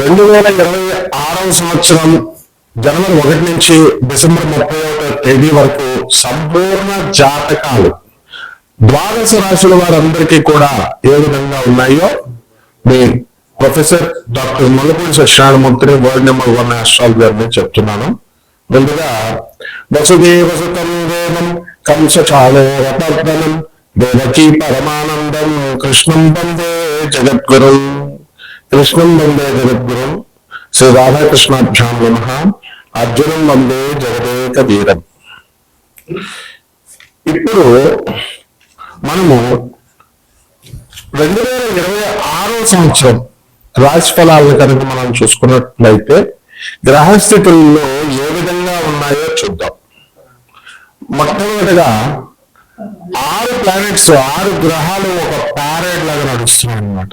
రెండు వేల ఇరవై ఆరవ సంవత్సరం జనవరి ఒకటి నుంచి డిసెంబర్ ముప్పై ఒకటో తేదీ వరకు సంపూర్ణ జాతకాలు. ద్వాదశ రాశుల వారందరికీ కూడా ఏ విధంగా ఉన్నాయో మీ ప్రొఫెసర్ డాక్టర్ మల్లపూడి సత్యనారాయణమూర్తిని వరల్డ్ నెంబర్ వన్ ఆస్ట్రాల్ గారిని చెప్తున్నాను. ముందుగా వసుదేవ సుతం దేవం కంసచాలో రపర్దనం దేవకీ పరమానందం కృష్ణం వందే జగద్గురు. కృష్ణం వందే జగద్గురు శ్రీ రాధాకృష్ణాభ్యాం నమ. అర్జునం వందే జగదేక వీరం ఇప్పుడు మనము రెండు వేల ఇరవై ఆరో సంవత్సరం రాశి ఫలాలను కనుక మనం చూసుకున్నట్లయితే గ్రహస్థితుల్లో ఏ విధంగా ఉన్నాయో చూద్దాం. మొట్టమొదటిగా ఆరు ప్లానెట్స్ ఆరు గ్రహాలు ఒక ప్యారెడ్ లాగా నడుస్తున్నాయి అన్నమాట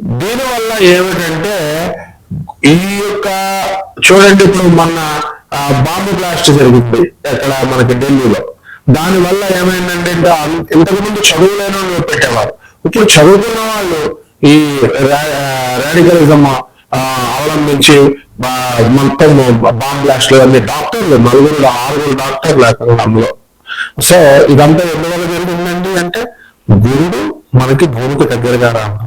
దీనివల్ల ఏమిటంటే ఈ యొక్క చూడండి ఇప్పుడు మొన్న బాంబు బ్లాస్ట్ జరిగింది అక్కడ మనకి ఢిల్లీలో. దాని వల్ల ఏమైందంటే ఇంతకుముందు చదువు ఇంతకు ముందు వాళ్ళు పెట్టేవారు. ఇప్పుడు చదువుకున్న వాళ్ళు ఈ రాడికలిజం అవలంబించి మొత్తం బాంబ్ బ్లాస్ట్ అన్ని డాక్టర్లు నలుగురు ఆరుగురు డాక్టర్లు అక్కడంలో అందులో సో ఇదంతా ఎందువల్ల జరిగిందండి అంటే గురుడు మనకి భూమికి దగ్గరగా రావడం.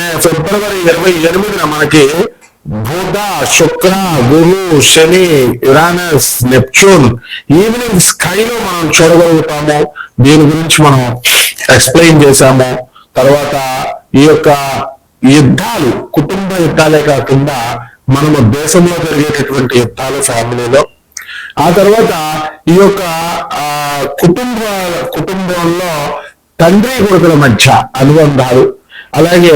ఫిబ్రవరి ఇరవై ఎనిమిదిన మనకి బుధ శుక్ర గురు శని యురానస్ నెప్ట్యూన్ ఈవినింగ్ స్కైలో మనం చూడగలుగుతాము. దీని గురించి మనం ఎక్స్ప్లెయిన్ చేశాము. తర్వాత ఈ యొక్క యుద్ధాలు కుటుంబ యుద్ధాలే కాకుండా మనము దేశంలో జరిగేటటువంటి యుద్ధాలు ఫ్యామిలీలో. ఆ తర్వాత ఈ యొక్క ఆ కుటుంబ కుటుంబంలో తండ్రి కొడుకుల మధ్య అనుబంధాలు. అలాగే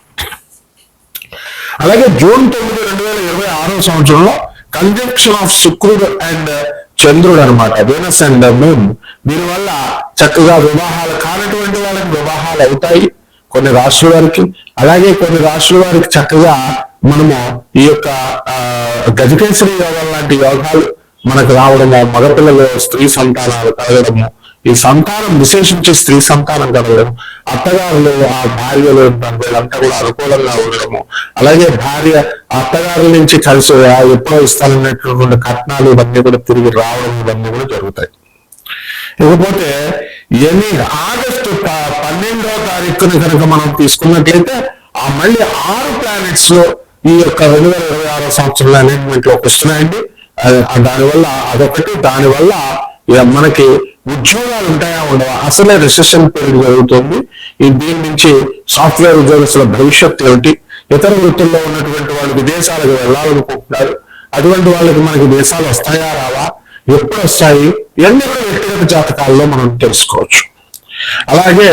అలాగే జూన్ తొమ్మిది రెండు వేల ఇరవై ఆరో సంవత్సరంలో కంజంక్షన్ ఆఫ్ శుక్రుడు అండ్ చంద్రుడు అనమాట వీనస్ అండ్ మూన్ దీనివల్ల చక్కగా వివాహాలు కానటువంటి వాళ్ళకి వివాహాలు అవుతాయి కొన్ని రాష్ట్రాల వారికి. అలాగే కొన్ని రాష్ట్రాల వారికి చక్కగా మనము ఈ యొక్క ఆ, గజకేసరి యోగం లాంటి యోగాలు మనకు రావడము మగపిల్లలు స్త్రీ సంతానాలు కలగడము ఈ సంతానం విశేషించి స్త్రీ సంతానం కలగడం అత్తగారులు ఆ భార్యలు వీళ్ళంతా కూడా అనుకూలంగా ఉండడము. అలాగే భార్య అత్తగారుల నుంచి కలిసి ఎప్పుడో ఇస్తానన్నటువంటి కట్నాలు ఇవన్నీ కూడా తిరిగి రావడం ఇవన్నీ కూడా జరుగుతాయి. ఇకపోతే ఎన్ని ఆగస్టు పన్నెండవ తారీఖుని కనుక మనం తీసుకున్నట్లయితే ఆ మళ్ళీ ఆరు ప్లానెట్స్లో ఈ యొక్క రెండు వేల ఇరవై ఆరో సంవత్సరంలో అనేటువంటి ఒక వస్తున్నాయండి దానివల్ల అదొకటి. దానివల్ల మనకి ఉద్యోగాలు ఉంటాయా ఉండవా? అసలే రిసెషన్ పీరియడ్ జరుగుతుంది. ఈ దీని నుంచి సాఫ్ట్వేర్ ఉద్యోగస్తుల భవిష్యత్తు ఏమిటి? ఇతర వృత్తుల్లో ఉన్నటువంటి వాళ్ళు విదేశాలకు వెళ్ళాలనుకుంటున్నారు. అటువంటి వాళ్ళకి మనకి దేశాలు వస్తాయా రావా? ఎప్పుడు వస్తాయి? ఇవన్నీ కూడా వ్యక్తిగత జాతకాల్లో మనం తెలుసుకోవచ్చు. అలాగే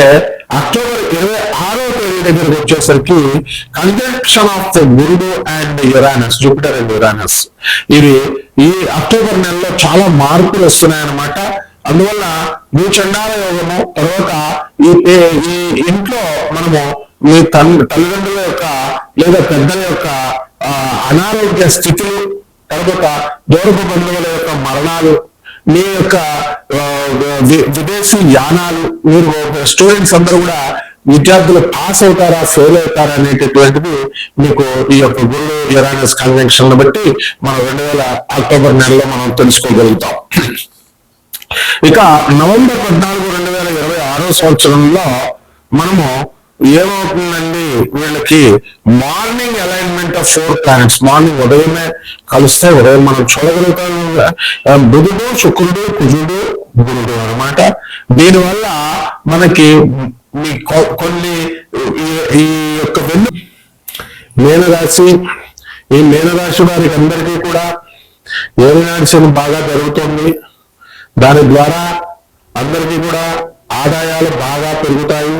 అక్టోబర్ ఇరవై ఆరో తేదీ దగ్గరకు వచ్చేసరికి కంజంక్షన్ ఆఫ్ ద గురుడు and Uranus Jupiter and Uranus ఇది ఈ అక్టోబర్ నెలలో చాలా మార్పులు వస్తున్నాయన్నమాట. అందువల్ల మీ చండాల యోగము తర్వాత ఈ ఈ ఇంట్లో మనము మీ తల్లి తల్లిదండ్రుల యొక్క లేదా పెద్దల యొక్క ఆ, అనారోగ్య స్థితులు తర్వాత దూరపు బంధువుల యొక్క మరణాలు మీ యొక్క విదేశీ యానాలు మీరు స్టూడెంట్స్ అందరూ కూడా విద్యార్థులు పాస్ అవుతారా ఫెయిల్ అవుతారా అనేటటువంటిది మీకు ఈ యొక్క గురు యురానస్ కన్వెన్షన్ బట్టి మనం రెండు వేల అక్టోబర్ నెలలో మనం తెలుసుకోగలుగుతాం. ఇక నవంబర్ పద్నాలుగు రెండు వేల ఇరవై ఆరో సంవత్సరంలో మనము ఏమవుతుందండి? వీళ్ళకి morning alignment of four planets. Morning ఉదయమే కలిస్తే ఉదయం మనం చూడగలుగుతాం. బుధుడు శుక్రుడు కుజుడు గురుడు అన్నమాట. దీనివల్ల మనకి మీ కొన్ని ఈ- యొక్క వెన్ను మీనరాశి ఈ మీనరాశి వారికి అందరికీ కూడా ఏలినాడిసిన బాగా జరుగుతుంది. దాని ద్వారా అందరికీ కూడా ఆదాయాలు బాగా పెరుగుతాయి.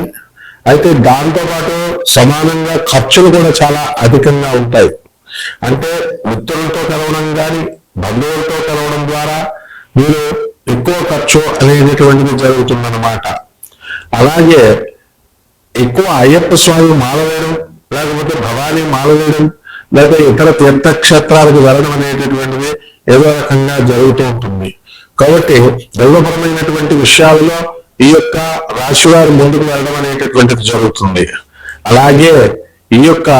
అయితే దాంతో పాటు సమానంగా ఖర్చులు కూడా చాలా అధికంగా ఉంటాయి. అంటే మిత్రులతో కలవడం కానీ బంధువులతో కలవడం ద్వారా మీరు ఎక్కువ ఖర్చు అనేటటువంటిది జరుగుతుందన్నమాట. అలాగే ఎక్కువ అయ్యప్ప స్వామి మాల వేయడం లేకపోతే భవానీ మాల వేయడం లేదా ఇతర తీర్థక్షేత్రాలకు వెళ్ళడం అనేటటువంటిది ఏదో రకంగా జరుగుతూ ఉంటుంది. కాబట్టి దైవపరమైనటువంటి విషయాలలో ఈ యొక్క రాశివారి ముందుకు వెళ్ళడం అనేటటువంటిది జరుగుతుంది. అలాగే ఈ యొక్క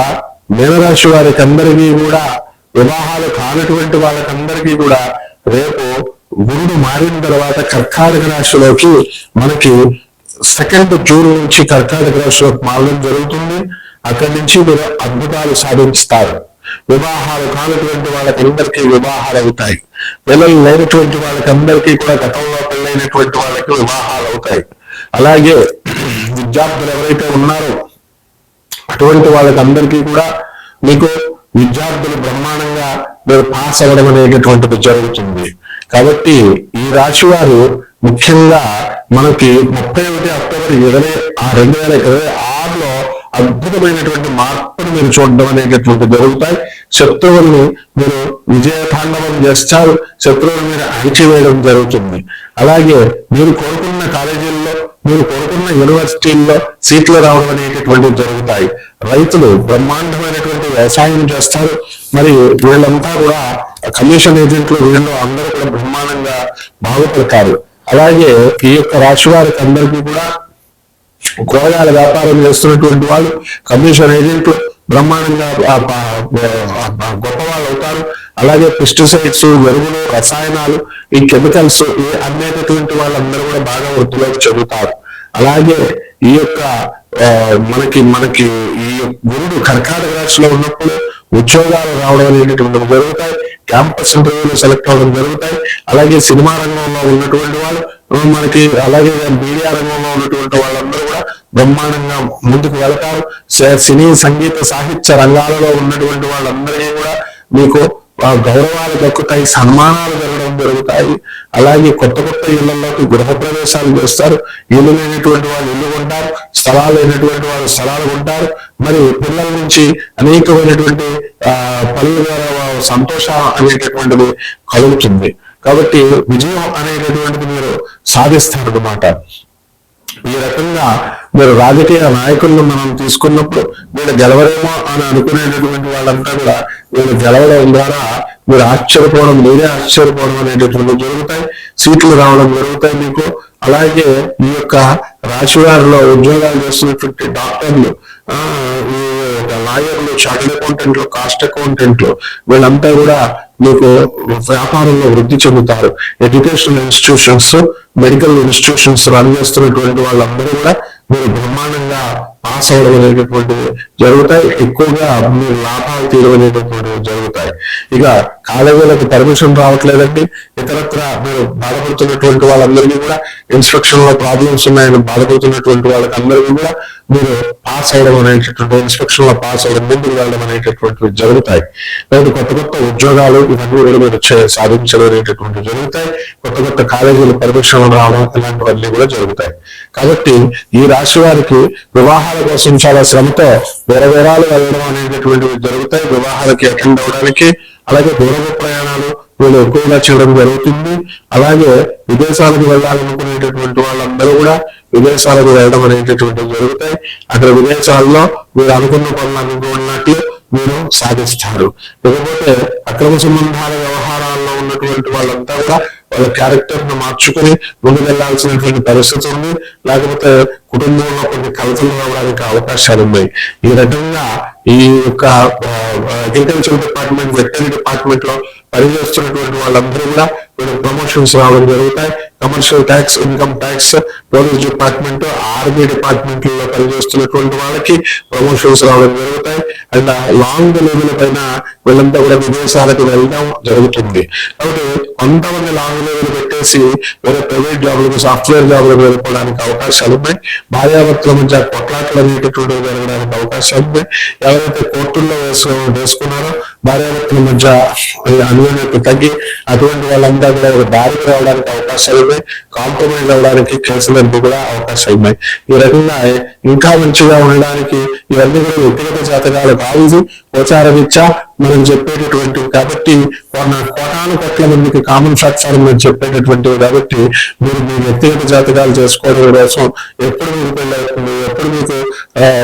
మీనరాశి వారికి అందరికీ కూడా వివాహాలు కానటువంటి వాళ్ళకందరికీ కూడా రేపు గురుడు మారిన తర్వాత కర్కాటక రాశిలోకి మనకి సెకండ్ జూన్ నుంచి కర్కాటక రాశిలోకి మారడం జరుగుతుంది. అక్కడి నుంచి మీరు అద్భుతాలు సాధిస్తారు. వివాహాలు కానటువంటి వాళ్ళకందరికీ వివాహాలు అవుతాయి పిల్లలు లేనటువంటి వాళ్ళకందరికీ కూడా గతంలో పెళ్ళైనటువంటి వాళ్ళకి వివాహాలు అవుతాయి అలాగే విద్యార్థులు ఎవరైతే ఉన్నారో అటువంటి వాళ్ళకి అందరికీ కూడా మీకు విద్యార్థులు బ్రహ్మాండంగా మీరు పాస్ అవ్వడం అనేటటువంటిది జరుగుతుంది. కాబట్టి ఈ రాశి వారు ముఖ్యంగా మనకి ముప్పై ఒకటి అక్టోబర్ ఇరవై ఆ రెండు వేల ఇరవై ఆరులో అద్భుతమైనటువంటి మార్పును మీరు చూడడం అనేటటువంటి జరుగుతాయి. శత్రువుల్ని మీరు విజయతాండవం చేస్తారు. శత్రువులు మీరు అణిచివేయడం జరుగుతుంది. అలాగే మీరు కోరుకున్న కాలేజీల్లో మీరు కోరుకున్న యూనివర్సిటీల్లో సీట్లు రావడం అనేటటువంటివి జరుగుతాయి. రైతులు బ్రహ్మాండమైనటువంటి వ్యవసాయం చేస్తారు. మరియు వీళ్ళంతా కూడా కమిషన్ ఏజెంట్లు వీళ్ళు అందరూ కూడా బ్రహ్మాండంగా బాగుపడతారు. అలాగే ఈ యొక్క రాశి వారికి అందరికీ కూడా కూరగాయల వ్యాపారం చేస్తున్నటువంటి వాళ్ళు కమిషన్ ఏజెంట్లు బ్రహ్మాండంగా గొప్ప వాళ్ళు అవుతారు. అలాగే పెస్టిసైడ్స్ ఎరువులు రసాయనాలు ఈ కెమికల్స్ ఈ అమ్మేటటువంటి వాళ్ళందరూ కూడా బాగా వృద్ధిలోకి చెబుతారు అలాగే ఈ యొక్క మనకి మనకి ఈ గురుడు కర్కాటక రాశిలో ఉన్నప్పుడు ఉద్యోగాలు రావడం అనేటటువంటివి జరుగుతాయి. క్యాంపస్ ఇంటర్వ్యూలు సెలెక్ట్ అవ్వడం జరుగుతాయి. అలాగే సినిమా రంగంలో ఉన్నటువంటి వాళ్ళు మనకి అలాగే మీడియా రంగంలో ఉన్నటువంటి వాళ్ళందరూ బ్రహ్మాండంగా ముందుకు వెళతారు. సినీ సంగీత సాహిత్య రంగాలలో ఉన్నటువంటి వాళ్ళందరికీ కూడా మీకు గౌరవాలు దక్కుతాయి సన్మానాలు జరగడం జరుగుతాయి. అలాగే కొత్త కొత్త ఇళ్ళలోకి గృహ ప్రవేశాలు చేస్తారు. ఇల్లు లేనటువంటి వాళ్ళు ఇల్లు ఉంటారు స్థలాలు లేనటువంటి వాళ్ళు స్థలాలు ఉంటారు మరి పిల్లల నుంచి అనేకమైనటువంటి ఆ పనుల ద్వారా సంతోషం అనేటటువంటిది కలుగుతుంది. కాబట్టి విజయం అనేటటువంటిది మీరు సాధిస్తారు ఈ రకంగా మీరు రాజకీయ నాయకులను మనం తీసుకున్నప్పుడు వీళ్ళు గెలవరేమో అని అనుకునేటటువంటి వాళ్ళంతా కూడా వీళ్ళు గెలవడం ద్వారా మీరు ఆశ్చర్యపోవడం మీరే ఆశ్చర్యపోవడం అనేటటువంటి జరుగుతాయి. సీట్లు రావడం జరుగుతాయి మీకు. అలాగే ఈ యొక్క రాశివారిలో ఉద్యోగాలు చేస్తున్నటువంటి డాక్టర్లు ఆ ఈ లాయర్లు చార్టెడ్ అకౌంటెంట్లు కాస్ట్ అకౌంటెంట్లు వీళ్ళంతా కూడా మీకు వ్యాపారంలో వృద్ధి చెందుతారు. Educational institutions medical institutions run చేస్తున్నటువంటి వాళ్ళందరూ కూడా మీరు బ్రహ్మాండంగా పాస్ అవడం అనేటటువంటివి జరుగుతాయి. ఎక్కువగా మీరు లాభాలు తీరవనేటటువంటివి జరుగుతాయి. ఇక కాలేజీలకు పర్మిషన్ రావట్లేదండి. ఇతరత్ర మీరు బాధపడుతున్నటువంటి వాళ్ళందరికీ కూడా ఇన్స్ట్రక్షన్లో ప్రాబ్లమ్స్ ఉన్నాయని బాధపడుతున్నటువంటి వాళ్ళకి అందరికీ కూడా మీరు పాస్ అవడం అనేటటువంటి ఇన్స్ట్రక్షన్లో పాస్ అవడం ముందుకు వెళ్ళడం అనేటటువంటివి జరుగుతాయి. లేదా కొత్త కొత్త ఉద్యోగాలు ఇవన్నీ కూడా మీరు సాధించడం అనేటటువంటివి జరుగుతాయి. కొత్త కొత్త కాలేజీలు పర్మిషన్ రావడం ఇలాంటివన్నీ కూడా జరుగుతాయి. కాబట్టి ఈ రాశి వారికి వివాహాల కోసం చాలా శ్రమతో వేరే వేరాలు వెళ్ళడం అనేటటువంటివి జరుగుతాయి. వివాహాలకి అటెండ్ అవడానికి అలాగే దూరపు ప్రయాణాలు వీళ్ళు ఎక్కువగా చేయడం జరుగుతుంది. అలాగే విదేశాలకు వెళ్ళాలనుకునేటటువంటి వాళ్ళందరూ కూడా విదేశాలకు వెళ్ళడం అనేటటువంటివి జరుగుతాయి. అక్కడ విదేశాల్లో మీరు అనుకున్న పనులు అనుకున్నట్లు మీరు సాధిస్తారు లేకపోతే అక్రమ సంబంధాల వ్యవహారాల్లో ఉన్నటువంటి వాళ్ళంతా కూడా వాళ్ళ క్యారెక్టర్ను మార్చుకుని ముందుకు వెళ్ళాల్సినటువంటి పరిస్థితి ఉంది. లేకపోతే కుటుంబంలో కొన్ని కలతలు రావడానికి అవకాశాలు ఉన్నాయి. ఈ రకంగా ఈ యొక్క అగ్రికల్చర్ డిపార్ట్మెంట్ వెటరీ డిపార్ట్మెంట్లో పనిచేస్తున్నటువంటి వాళ్ళందరూ కూడా ప్రమోషన్స్ రావడం జరుగుతాయి. Commercial tax income tax police department army డిపార్ట్మెంట్లో పనిచేస్తున్నటువంటి వాళ్ళకి ప్రమోషన్స్ రావడం జరుగుతాయి. అండ్ లాంగ్ లెవెల్ పైన వీళ్ళంతా కూడా విదేశాలకు వెళ్ళడం జరుగుతుంది. కాబట్టి కొంతమంది లాంగ్ లెవెల్ పెట్టేసి వేరే ప్రైవేట్ జాబ్లకు సాఫ్ట్వేర్ జాబ్లకు వెళ్ళిపోవడానికి అవకాశాలు ఉన్నాయి. భార్యాభర్తల మధ్య కొట్లాట్లు అనేటటువంటివి జరగడానికి అవకాశాలు ఉన్నాయి. ఎవరైతే కోర్టుల్లో వేసుకో వేసుకున్నారో భార్యాభర్తల మధ్య అనుగుణ్యత తగ్గి అటువంటి వాళ్ళంతా కూడా ఒక దారికి రావడానికి అవకాశాలు ఉన్నాయి. కాంప్రమైజ్ అవడానికి కేసులన్నీ కూడా అవకాశాలు ఉన్నాయి. ఈ రకంగా ఇంకా మంచిగా ఉండడానికి ఇవన్నీ కూడా వ్యక్తిగత జాతకాలు కావు ఇది గోచార రీత్యా మనం చెప్పేటటువంటివి. కాబట్టి కోటాను కోట్ల మందికి కామన్ ప్లాట్ఫామ్ మీరు చెప్పేటటువంటివి కాబట్టి మీరు మీ వ్యక్తిగత జాతకాలు చేసుకోవడం కోసం ఎప్పుడు మీకు పెళ్ళి అవుతుంది ఎప్పుడు మీకు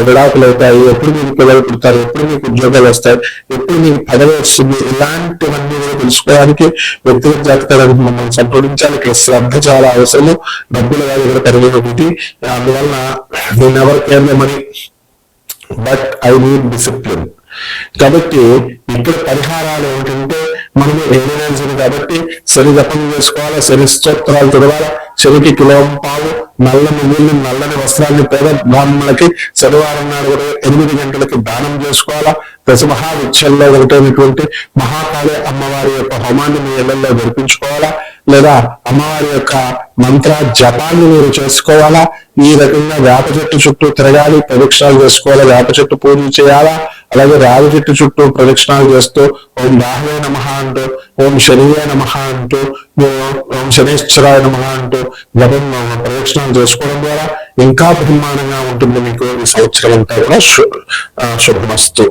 విడాకులు అవుతాయి ఎప్పుడు మీకు పిల్లలు పుడతారు ఎప్పుడు మీకు ఉద్యోగాలు వస్తాయి ఎప్పుడు మీకు పదవి వస్తుంది ఇలాంటివన్నీ కూడా తెలుసుకోవడానికి వ్యక్తిగత జాతకాలను మమ్మల్ని సంప్రదించాలి. ఇక్కడ శ్రద్ధ చాలా అవసరము. డబ్బులు కాదు ఇక్కడ పెరిగినటువంటి అందువలన నేను ఎవరు care money but I need discipline కాబట్టి ఇక్కడ పరిహారాలు ఏమిటంటే మనము ఏమైనా కాబట్టి శని జపం చేసుకోవాలి శని స్తోత్రాలు చదవాలి శనికి కిలోం పావు నల్ల నువ్వుల్ని నల్లని వస్త్రాన్ని పేద బ్రాహ్మణులకి శనివారం నాడు కూడా ఎనిమిది గంటలకి దానం చేసుకోవాలా. దశమహావిచ్చల్లో ఒకటైనటువంటి మహాకాళి అమ్మవారి యొక్క హోమాన్ని మీ ఇళ్ళలో జరిపించుకోవాలా. లేదా అమ్మవారి యొక్క మంత్ర జపాన్ని మీరు చేసుకోవాలా. ఈ రకంగా వేప చెట్టు చుట్టూ తిరగాలి ప్రదక్షిణాలు చేసుకోవాలి వేప చెట్టు పూజలు చేయాలా. అలాగే రావి చెట్టు చుట్టూ ప్రదక్షిణాలు చేస్తూ ఓం రాహవే నమ అంటూ ఓం శనివే నమ అంటూ ఓం శనేశ్వరాయ నమ అంటూ జపం ప్రదక్షిణాలు చేసుకోవడం ద్వారా ఇంకా బ్రహ్మాండంగా ఉంటుంది మీకు ఈ సంవత్సరం అంతా కూడా శుభమస్తు.